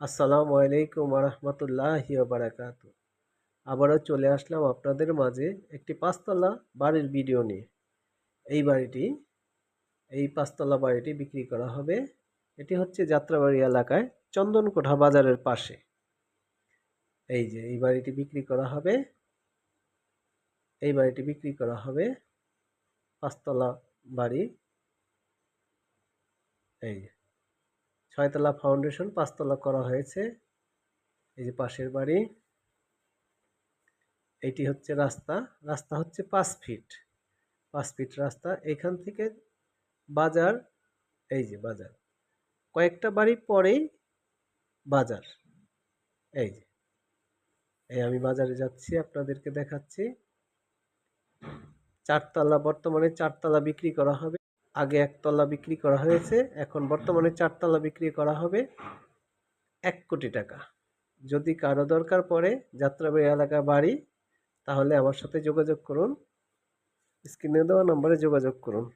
আসসালামু আলাইকুম রহমতুল্লাহি বারাকাত আবারও চলে আসলাম আপনাদের মাঝে একটি পাঁচতলা বাড়ির ভিডিও নিয়ে। এই বাড়িটি, এই পাঁচতলা বাড়িটি বিক্রি করা হবে। এটি হচ্ছে যাত্রাবাড়ি এলাকায় চন্দনকোঠা বাজারের পাশে। এই যে, এই বাড়িটি বিক্রি করা হবে। এই বাড়িটি বিক্রি করা হবে পাঁচতলা বাড়ি। এই যে ছয়তলা ফাউন্ডেশন পাঁচতলা করা হয়েছে। এই যে পাশের বাড়ি। এটি হচ্ছে রাস্তা। রাস্তা হচ্ছে পাঁচ ফিট পাঁচ ফিট রাস্তা। এখান থেকে বাজার, এই যে বাজার। কয়েকটা বাড়ি পরেই বাজার। এই যে। এই আমি বাজারে যাচ্ছি, আপনাদেরকে দেখাচ্ছি। চারতলা, বর্তমানে চারতলা বিক্রি করা হবে। আগে একতলা বিক্রি করা হয়েছে, এখন বর্তমানে চারতলা বিক্রি করা হবে এক কোটি টাকা। যদি কারও দরকার পড়ে যাত্রাবাড়ি এলাকা বাড়ি, তাহলে আমার সাথে যোগাযোগ করুন। স্ক্রিনে দেওয়া নম্বরে যোগাযোগ করুন।